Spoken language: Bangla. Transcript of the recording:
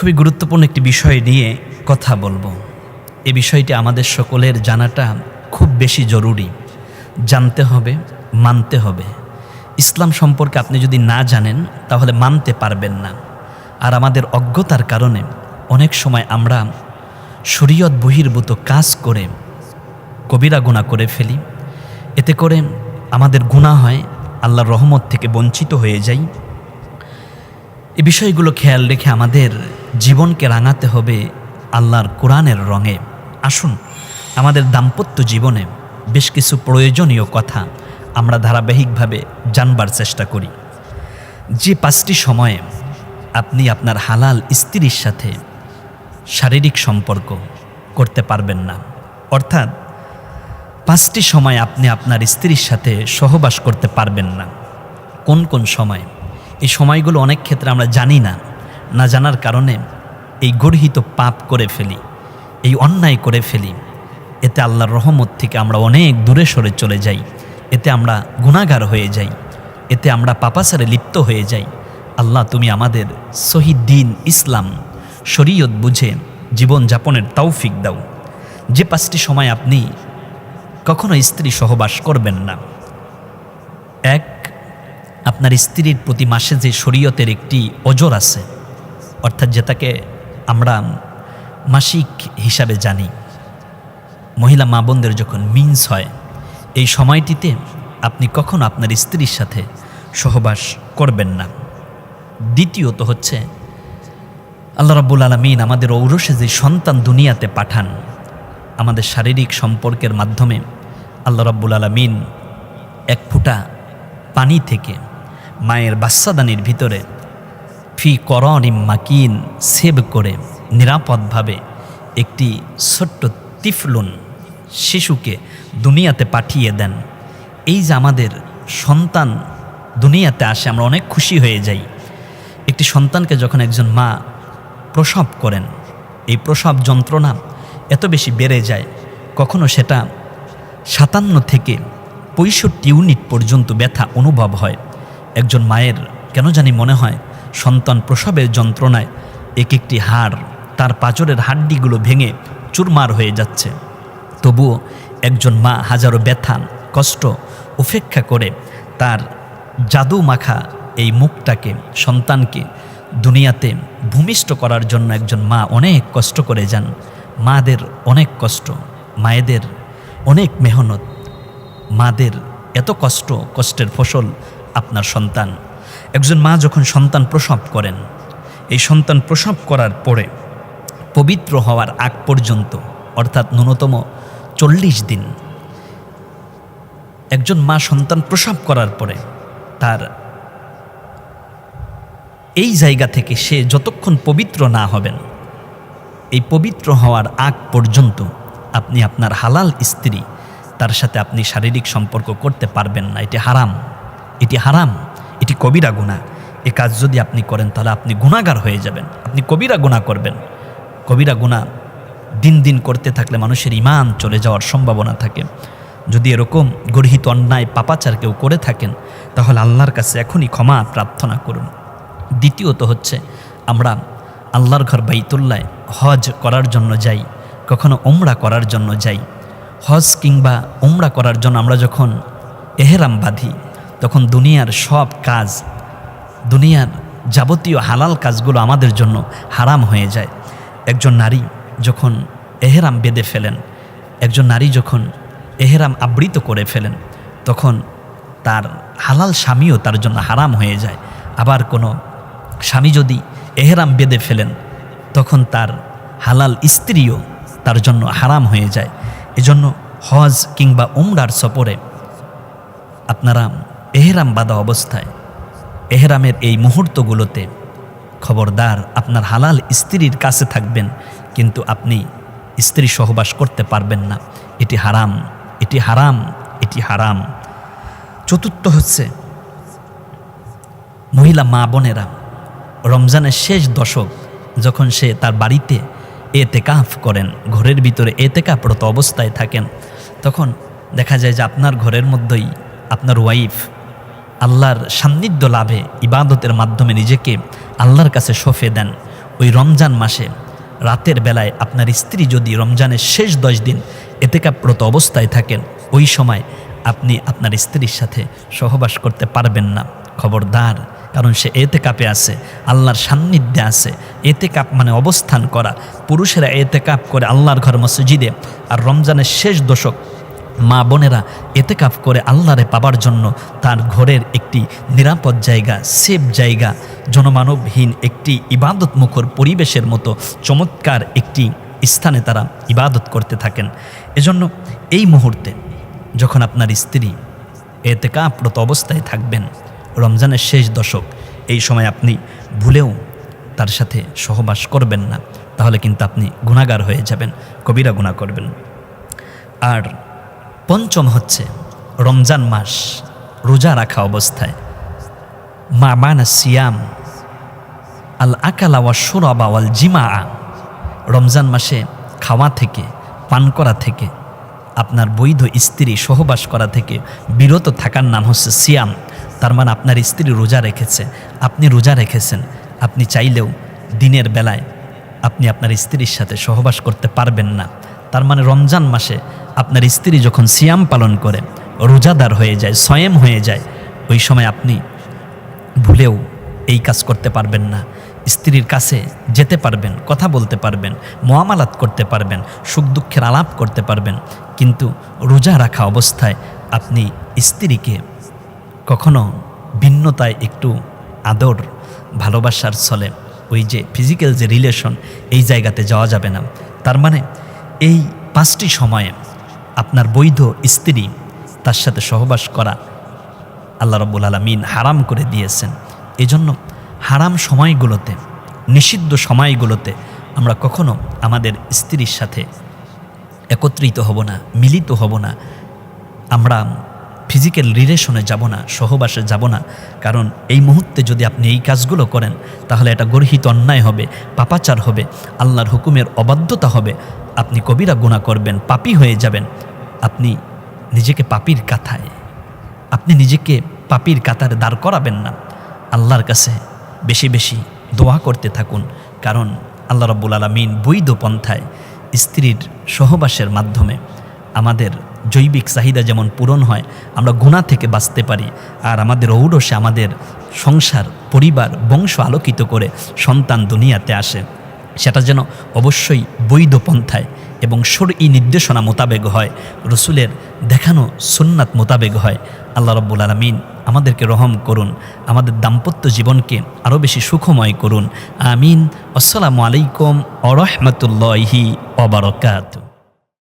খুবই গুরুত্বপূর্ণ একটি বিষয় নিয়ে কথা বলব। এ বিষয়টি আমাদের সকলের জানাটা খুব বেশি জরুরি। জানতে হবে, মানতে হবে। ইসলাম সম্পর্কে আপনি যদি না জানেন, তাহলে মানতে পারবেন না। আর আমাদের অজ্ঞতার কারণে অনেক সময় আমরা শরীয়ত বহির্ভূত কাজ করে কবিরা গুণা করে ফেলি। এতে করে আমাদের গুণা হয়, আল্লাহর রহমত থেকে বঞ্চিত হয়ে যাই। এই বিষয়গুলো খেয়াল রেখে আমাদের জীবনকে রাঙাতে হবে আল্লাহর কোরআনের রঙে। আসুন, আমাদের দাম্পত্য জীবনে বেশ কিছু প্রয়োজনীয় কথা আমরা ধারাবাহিকভাবে জানবার চেষ্টা করি। যে পাঁচটি সময়ে আপনি আপনার হালাল স্ত্রীর সাথে শারীরিক সম্পর্ক করতে পারবেন না। অর্থাৎ, পাঁচটি সময় আপনি আপনার স্ত্রীর সাথে সহবাস করতে পারবেন না। কোন কোন সময়? এই সময়গুলো অনেক ক্ষেত্রে আমরা জানি না না জানার কারণে এই গর্হিত পাপ করে ফেলি, এই অন্যায় করে ফেলি। এতে আল্লাহর রহমত থেকে আমরা অনেক দূরে সরে চলে যাই, এতে আমরা গুণাগার হয়ে যাই, এতে আমরা পাপাসারে লিপ্ত হয়ে যাই। আল্লাহ, তুমি আমাদের শহীদ দিন ইসলাম, শরীয়ত বুঝে জীবনযাপনের তৌফিক দাও। যে পাঁচটি সময় আপনি কখনো স্ত্রী সহবাস করবেন না। এক আপনার স্ত্রীর প্রতি মাসে যে শরীয়তের একটি অজর আছে, অর্থাৎ যেটাকে আমরা মাসিক হিসাবে জানি, মহিলা মা বোনদের যখন মিন্স হয়, এই সময়টিতে আপনি কখনো আপনার স্ত্রীর সাথে সহবাস করবেন না। দ্বিতীয়ত হচ্ছে, আল্লাহ রাব্বুল আলমিন আমাদের ঔরসে যে সন্তান দুনিয়াতে পাঠান, আমাদের শারীরিক সম্পর্কের মাধ্যমে আল্লাহ রাব্বুল আলমিন এক ফুটা পানি থেকে মায়ের বাচ্চাদানির ভিতরে। ফি করনিম মাকিন সেভ করে নিরাপদভাবে একটি ছোট্ট তিফলুন শিশুকে দুনিয়াতে পাঠিয়ে দেন। এই যে আমাদের সন্তান দুনিয়াতে আসে, আমরা অনেক খুশি হয়ে যাই। একটি সন্তানকে যখন একজন মা প্রসব করেন, এই প্রসব যন্ত্রণা এত বেশি বেড়ে যায়, কখনো সেটা সাতান্ন থেকে পঁয়ষট্টি ইউনিট পর্যন্ত ব্যথা অনুভব হয়। একজন মায়ের, কেন জানি মনে হয়, সন্তান প্রসবের যন্ত্রণায় এক একটি হাড়, তার পাঁজরের হাড্ডিগুলো ভেঙে চুরমার হয়ে যাচ্ছে। তবুও একজন মা হাজারো ব্যথা, কষ্ট উপেক্ষা করে তার জাদু মাখা এই মুখটাকে, সন্তানকে দুনিয়াতে ভূমিষ্ঠ করার জন্য একজন মা অনেক কষ্ট করে যান। মাদের অনেক কষ্ট, মায়েদের অনেক মেহনত, মাদের এত কষ্ট, কষ্টের ফসল আপনার সন্তান। একজন মা যখন সন্তান প্রসব করেন, এই সন্তান প্রসব করার পরে পবিত্র হওয়ার আগ পর্যন্ত, অর্থাৎ ন্যূনতম চল্লিশ দিন, একজন মা সন্তান প্রসব করার পরে তার এই জায়গা থেকে সে যতক্ষণ পবিত্র না হবেন, এই পবিত্র হওয়ার আগ পর্যন্ত আপনি আপনার হালাল স্ত্রী, তার সাথে আপনি শারীরিক সম্পর্ক করতে পারবেন না, এটি হারাম। এটি হারাম, এটি কবিরা গুণা এ কাজ যদি আপনি করেন, তাহলে আপনি গুণাগার হয়ে যাবেন। আপনি কবিরা গুণা করবেন। কবিরা গুণা দিন দিন করতে থাকলে মানুষের ইমান চলে যাওয়ার সম্ভাবনা থাকে। যদি এরকম গর্হিত অন্যায়, পাপাচার কেউ করে থাকেন, তাহলে আল্লাহর কাছে এখনই ক্ষমা প্রার্থনা করুন। দ্বিতীয়ত হচ্ছে, আমরা আল্লাহর ঘর বাইতুল্লায় হজ করার জন্য যাই, কখনো ওমরা করার জন্য যাই। হজ কিংবা ওমরা করার জন্য আমরা যখন এহেরাম বাঁধি তখন দুনিয়ার সব কাজ, দুনিয়ার যাবতীয় হালাল কাজগুলো আমাদের জন্য হারাম হয়ে যায়। একজন নারী যখন এহেরাম বেঁধে ফেলেন, একজন নারী যখন এহেরাম আবৃত করে ফেলেন, তখন তার হালাল স্বামীও তার জন্য হারাম হয়ে যায়। আবার কোনো স্বামী যদি এহেরাম বেঁধে ফেলেন, তখন তার হালাল স্ত্রীও তার জন্য হারাম হয়ে যায়। এজন্য হজ কিংবা উমরার সফরে আপনারা এহেরাম বাঁধা অবস্থায়। এহেরামের এই মুহূর্তগুলোতে খবরদার আপনার হালাল স্ত্রীর কাছে থাকবেন, কিন্তু আপনি স্ত্রী সহবাস করতে পারবেন না। এটি হারাম এটি হারাম এটি হারাম। চতুর্থ হচ্ছে মহিলা মা বোনেরা। রমজানের শেষ দশক যখন সে তার বাড়িতে এতেকাফ করেন, ঘরের ভিতরে এতেকাফরত অবস্থায় থাকেন, তখন দেখা যায় যে আপনার ঘরের মধ্যেই আপনার ওয়াইফ আল্লাহর সান্নিধ্য লাভে ইবাদতের মাধ্যমে নিজেকে আল্লাহর কাছে সফে দেন। ওই রমজান মাসে রাতের বেলায় আপনার স্ত্রী যদি রমজানের শেষ দশ দিন এতে এতেকাপ্রত অবস্থায় থাকেন, ওই সময় আপনি আপনার স্ত্রীর সাথে সহবাস করতে পারবেন না। খবরদার, কারণ সে এতে কাপে আছে, আল্লাহর সান্নিধ্যে আছে। এতে কাপ মানে অবস্থান করা। পুরুষেরা এতে কাপ করে আল্লাহর ঘর মসজিদে আর রমজানের শেষ দশক মা বোনেরা এতে কাপ করে আল্লাহরে পাবার জন্য তার ঘরের একটি নিরাপদ জায়গা, সেফ জায়গা, জনমানবহীন একটি ইবাদত মুখর পরিবেশের মতো চমৎকার একটি স্থানে তারা ইবাদত করতে থাকেন। এজন্য এই মুহূর্তে যখন আপনার স্ত্রী এতে কাপ্রত অবস্থায় থাকবেন, রমজানের শেষ দশক, এই সময় আপনি ভুলেও তার সাথে সহবাস করবেন না, তাহলে কিন্তু আপনি গুণাগার হয়ে যাবেন, কবিরা গুণা করবেন। আর পঞ্চম হচ্ছে রমজান মাস, রোজা রাখা অবস্থায়। মা মানা সিয়াম আল আকালা ওয়া সুরাবা ওয়াল জিমা রমজান মাসে খাওয়া থেকে, পান করা থেকে, আপনার বৈধ স্ত্রী সহবাস করা থেকে বিরত থাকার নাম হচ্ছে সিয়াম। তার মানে আপনার স্ত্রী রোজা রেখেছে, আপনি রোজা রেখেছেন, আপনি চাইলেও দিনের বেলায় আপনি আপনার স্ত্রীর সাথে সহবাস করতে পারবেন না। তার মানে রমজান মাসে আপনার স্ত্রী যখন সিয়াম পালন করে, রোজাদার হয়ে যায় স্বয়ং হয়ে যায়, ওই সময় আপনি ভুলেও এই কাজ করতে পারবেন না। স্ত্রীর কাছে যেতে পারবেন, কথা বলতে পারবেন, মোয়ামালাত করতে পারবেন, সুখ দুঃখের আলাপ করতে পারবেন, কিন্তু রোজা রাখা অবস্থায় আপনি স্ত্রীকে কখনো ভিন্নতায় একটু আদর, ভালোবাসার ছলে ওই যে ফিজিক্যাল যে রিলেশন এই জায়গাতে যাওয়া যাবে না। তার মানে এই পাঁচটি সময়ে আপনার বৈধ স্ত্রী তার সাথে সহবাস করা আল্লাহ রব্বুল আলমিন হারাম করে দিয়েছেন। এজন্য হারাম সময়গুলোতে, নিষিদ্ধ সময়গুলোতে আমরা কখনো আমাদের স্ত্রীর সাথে একত্রিত হব না, মিলিত হব না। আমরা ফিজিক্যাল রিলেশনে যাব না, সহবাসে যাব না। কারণ এই মুহূর্তে যদি আপনি এই কাজগুলো করেন, তাহলে এটা গর্হিত অন্যায় হবে, পাপাচার হবে, আল্লাহর হুকুমের অবাধ্যতা হবে। আপনি কবিরা গুণা করবেন, পাপি হয়ে যাবেন। আপনি নিজেকে পাপির কাথায়। আপনি নিজেকে পাপির কাতারে দাঁড় করাবেন না। আল্লাহর কাছে বেশি বেশি দোয়া করতে থাকুন, কারণ আল্লাহ রব্বুল আলমিন বৈধ পন্থায় স্ত্রীর সহবাসের মাধ্যমে আমাদের জৈবিক চাহিদা যেমন পূরণ হয়, আমরা গুণা থেকে বাঁচতে পারি। আর আমাদের ঔরসে আমাদের সংসার, পরিবার, বংশ আলোকিত করে সন্তান দুনিয়াতে আসে। সেটা যেন অবশ্যই বৈধ পন্থায় এবং ই নির্দেশনা মোতাবেক হয়। রসুলের দেখানো সুন্নাত মোতাবেক হয়। আল্লাহ রব্বুল আলমিন আমাদেরকে রহম করুন। আমাদের দাম্পত্য জীবনকে আরও বেশি সুখময় করুন। আমিন। আসসালামু আলাইকুম আরহামতুল্লাহি অবরকাত